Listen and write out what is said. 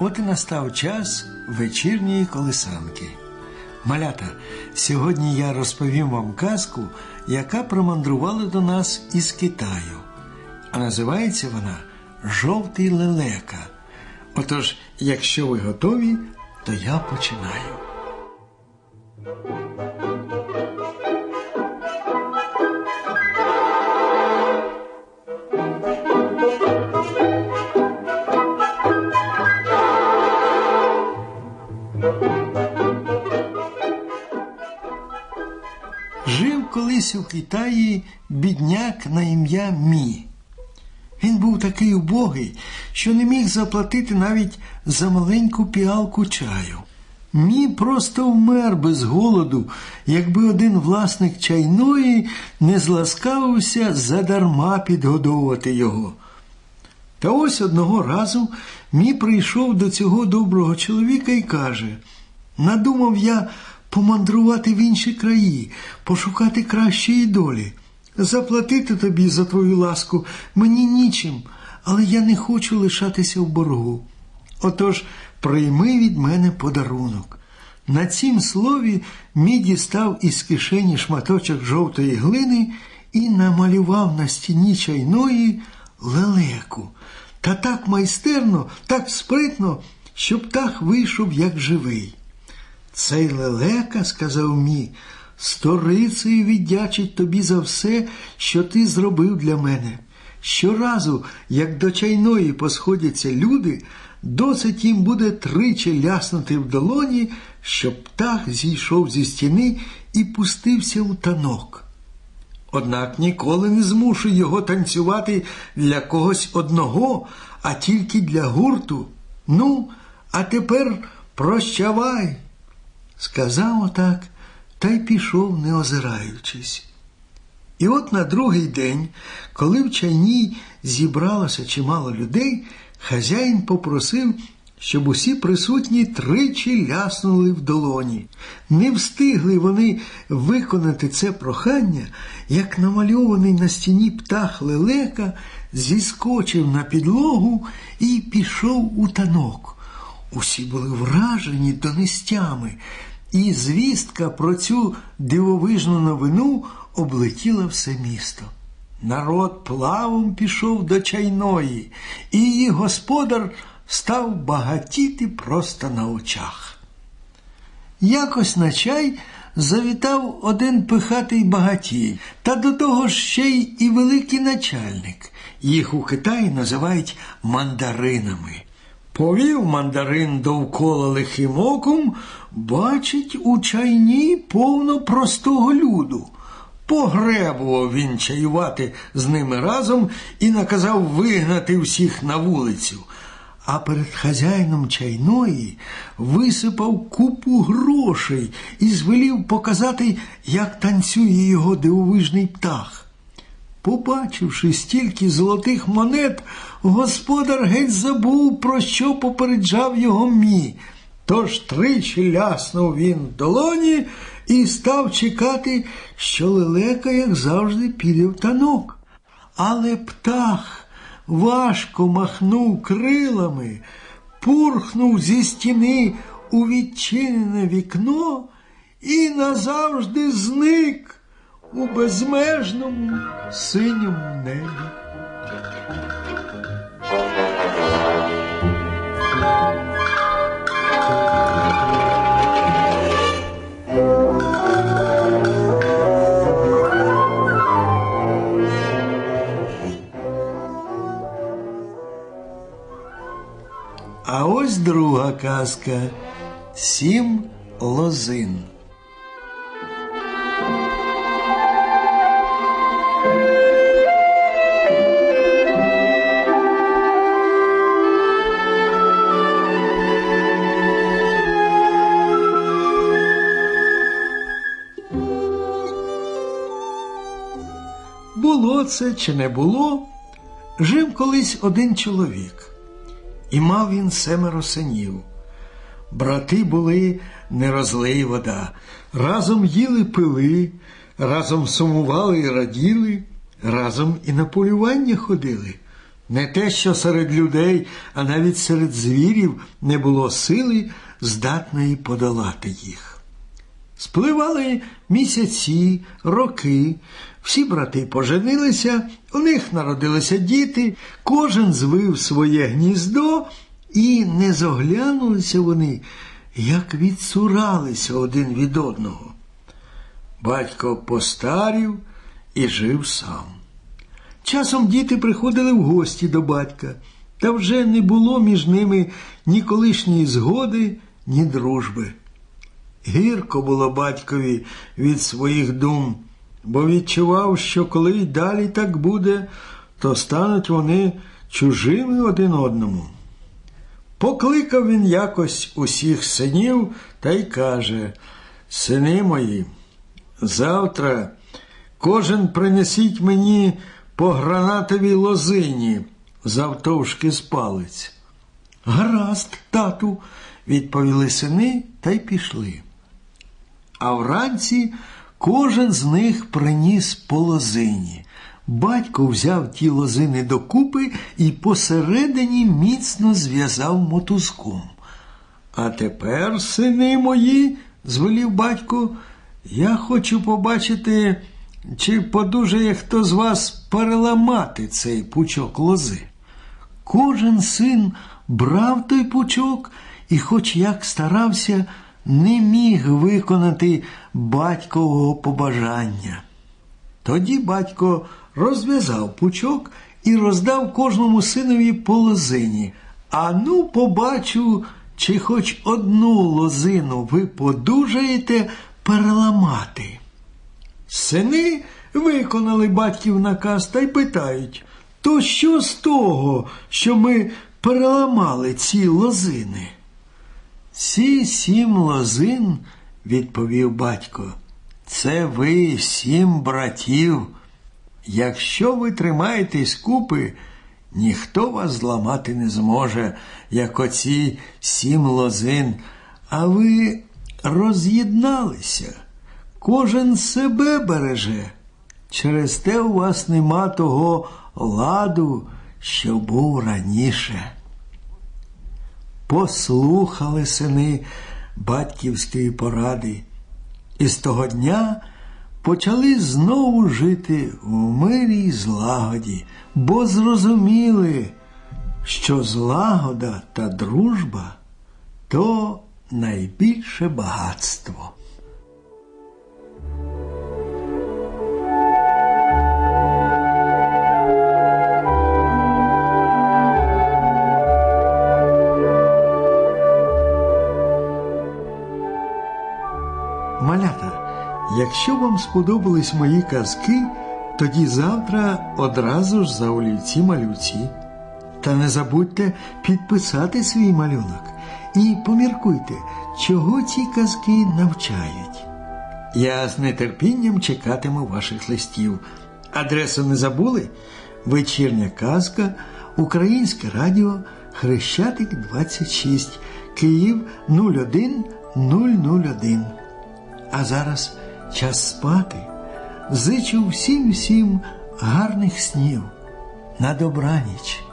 от і настав час вечірньої колисанки. Малята, сьогодні я розповім вам казку, яка промандрувала до нас із Китаю. А називається вона Жовтий лелека. Отож, якщо ви готові, то я починаю. Колись у Китаї бідняк на ім'я Мі. Він був такий убогий, що не міг заплатити навіть за маленьку піалку чаю. Мі просто вмер без голоду, якби один власник чайної не зласкавився задарма підгодовувати його. Та ось одного разу мій прийшов до цього доброго чоловіка і каже: Надумав я помандрувати в інші краї, пошукати кращої долі. Заплатити тобі за твою ласку мені нічим, але я не хочу лишатися в боргу. Отож, прийми від мене подарунок. На цім слові мій дістав із кишені шматочок жовтої глини і намалював на стіні чайної лелеку. Та так майстерно, так спритно, що птах вийшов як живий. Цей лелека, сказав мій, сторицею віддячить тобі за все, що ти зробив для мене. Щоразу, як до чайної посходяться люди, досить їм буде тричі ляснути в долоні, щоб птах зійшов зі стіни і пустився у танок. Однак ніколи не змушуй його танцювати для когось одного, а тільки для гурту. Ну, а тепер прощавай. Сказав отак та й пішов, не озираючись. І от на другий день, коли в чайній зібралося чимало людей, хазяїн попросив, щоб усі присутні тричі ляснули в долоні. Не встигли вони виконати це прохання, як намальований на стіні птах лелека зіскочив на підлогу і пішов у танок. Усі були вражені донестями, і звістка про цю дивовижну новину облетіла все місто. Народ плавом пішов до чайної, і її господар став багатіти просто на очах. Якось на чай завітав один пихатий багатій, та до того ж ще й і великий начальник. Їх у Китаї називають мандаринами. Повів мандарин довкола лихим оком, бачить у чайні повно простого люду. Погребував він чаювати з ними разом і наказав вигнати всіх на вулицю. А перед хазяїном чайної висипав купу грошей і звелів показати, як танцює його дивовижний птах. Побачивши стільки золотих монет, господар геть забув, про що попереджав його мі. Тож тричі ляснув він в долоні і став чекати, що лелека, як завжди, піде в танок. Але птах важко махнув крилами, пурхнув зі стіни у відчинене вікно і назавжди зник у безмежному синьому небі. А ось друга казка Сім лозин. Це чи не було, жив колись один чоловік, і мав він семеро синів. Брати були не розлий вода, разом їли пили, разом сумували і раділи, разом і на полювання ходили. Не те, що серед людей, а навіть серед звірів не було сили, здатної подолати їх. Спливали місяці, роки, всі брати поженилися, у них народилися діти, кожен звив своє гніздо, і не зоглянулися вони, як відсуралися один від одного. Батько постарів і жив сам. Часом діти приходили в гості до батька, та вже не було між ними ні колишньої згоди, ні дружби. Гірко було батькові від своїх дум, бо відчував, що коли й далі так буде, то стануть вони чужими один одному. Покликав він якось усіх синів та й каже: Сини мої, завтра кожен принесіть мені по гранатовій лозині завтовшки з палець. Гаразд, тату, відповіли сини та й пішли. А вранці кожен з них приніс по лозині. Батько взяв ті лозини докупи і посередині міцно зв'язав мотузком. А тепер, сини мої, звелів батько, я хочу побачити, чи подужає хто з вас переламати цей пучок лози. Кожен син брав той пучок і, хоч як старався, не міг виконати батькового побажання. Тоді батько розв'язав пучок і роздав кожному синові по лозині. А ну, побачу, чи хоч одну лозину ви подужаєте переламати. Сини виконали батьків наказ та й питають, то що з того, що ми переламали ці лозини? Ці сім лозин, відповів батько, це ви сім братів. Якщо ви тримаєтесь купи, ніхто вас зламати не зможе, як оці сім лозин, а ви роз'єдналися. Кожен себе береже. Через те у вас нема того ладу, що був раніше. Послухали сини батьківської поради, і з того дня почали знову жити в мирі й злагоді, бо зрозуміли, що злагода та дружба то найбільше багатство. Якщо вам сподобались мої казки, тоді завтра одразу ж за олівці малюці. Та не забудьте підписати свій малюнок і поміркуйте, чого ці казки навчають. Я з нетерпінням чекатиму ваших листів. Адресу не забули? Вечірня казка, Українське радіо, Хрещатик 26, Київ 01001. А зараз час спати. Зичу всім всім гарних снів. На добраніч.